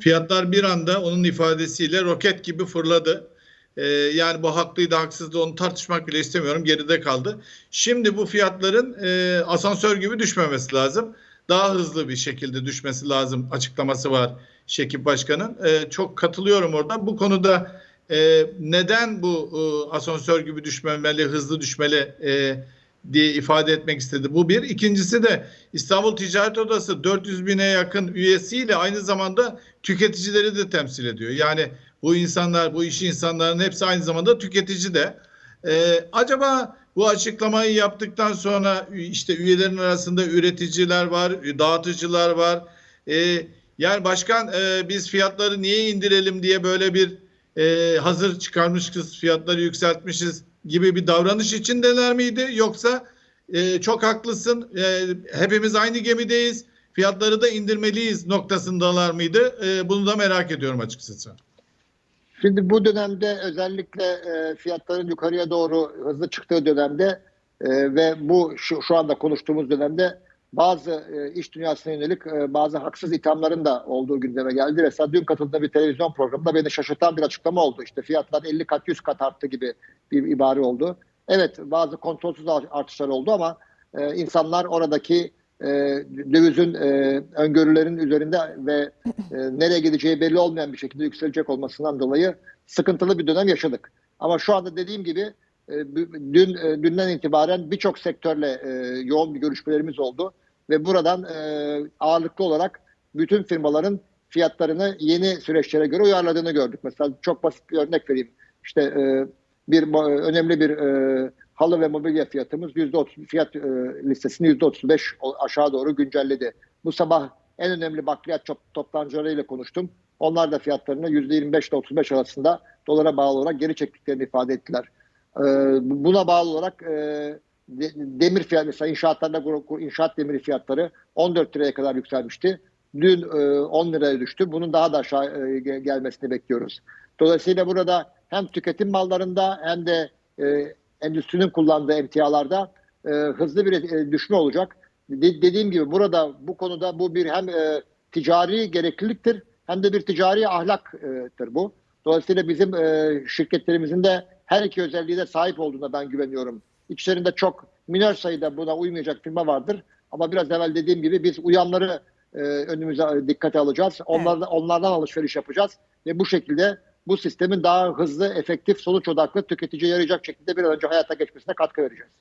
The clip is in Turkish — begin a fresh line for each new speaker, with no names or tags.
Fiyatlar bir anda onun ifadesiyle roket gibi fırladı. Ee, yani bu haklıydı haksızdı onu tartışmak bile istemiyorum geride kaldı. Şimdi bu fiyatların e, asansör gibi düşmemesi lazım. Daha hızlı bir şekilde düşmesi lazım açıklaması var Şekip Başkan'ın. Ee, çok katılıyorum orada. Bu konuda e, neden bu e, asansör gibi düşmemeli, hızlı düşmeli e, diye ifade etmek istedi. Bu bir. İkincisi de İstanbul Ticaret Odası 400 bine yakın üyesiyle aynı zamanda tüketicileri de temsil ediyor. Yani bu insanlar, bu iş insanların hepsi aynı zamanda tüketici de. Ee, acaba bu açıklamayı yaptıktan sonra işte üyelerin arasında üreticiler var, dağıtıcılar var. Ee, yani başkan e, biz fiyatları niye indirelim diye böyle bir e, hazır çıkarmışız, fiyatları yükseltmişiz gibi bir davranış içindeler miydi? Yoksa e, çok haklısın, e, hepimiz aynı gemideyiz, fiyatları da indirmeliyiz noktasındalar mıydı? E, bunu da merak ediyorum açıkçası.
Şimdi bu dönemde özellikle e, fiyatların yukarıya doğru hızlı çıktığı dönemde e, ve bu şu, şu anda konuştuğumuz dönemde bazı e, iş dünyasına yönelik e, bazı haksız ithamların da olduğu gündeme geldi. Mesela dün katıldığım bir televizyon programında beni şaşırtan bir açıklama oldu. İşte fiyatlar 50 kat 100 kat arttı gibi bir ibare oldu. Evet bazı kontrolsüz artışlar oldu ama e, insanlar oradaki e, dövizin e, öngörülerin üzerinde ve e, nereye gideceği belli olmayan bir şekilde yükselecek olmasından dolayı sıkıntılı bir dönem yaşadık. Ama şu anda dediğim gibi e, dün e, dünden itibaren birçok sektörle e, yoğun bir görüşmelerimiz oldu ve buradan e, ağırlıklı olarak bütün firmaların fiyatlarını yeni süreçlere göre uyarladığını gördük. Mesela çok basit bir örnek vereyim. İşte e, bir önemli bir e, halı ve mobilya fiyatımız %30 fiyat e, listesini %35 aşağı doğru güncelledi. Bu sabah en önemli bakliyat top, toptancılarıyla konuştum. Onlar da fiyatlarını %25 ile 35 arasında dolara bağlı olarak geri çektiklerini ifade ettiler. E, buna bağlı olarak e, demir fiyatı mesela inşaatlarda inşaat demiri fiyatları 14 liraya kadar yükselmişti. Dün e, 10 liraya düştü. Bunun daha da aşağı e, gelmesini bekliyoruz. Dolayısıyla burada hem tüketim mallarında hem de e, endüstrinin kullandığı emtialarda e, hızlı bir e, düşme olacak. De, dediğim gibi burada bu konuda bu bir hem e, ticari gerekliliktir hem de bir ticari ahlaktır bu. Dolayısıyla bizim e, şirketlerimizin de her iki özelliğe de sahip olduğuna ben güveniyorum. İçlerinde çok minör sayıda buna uymayacak firma vardır. Ama biraz evvel dediğim gibi biz uyanları e, önümüze dikkate alacağız. Onlardan, onlardan alışveriş yapacağız. Ve bu şekilde bu sistemin daha hızlı, efektif, sonuç odaklı, tüketiciye yarayacak şekilde bir an önce hayata geçmesine katkı vereceğiz.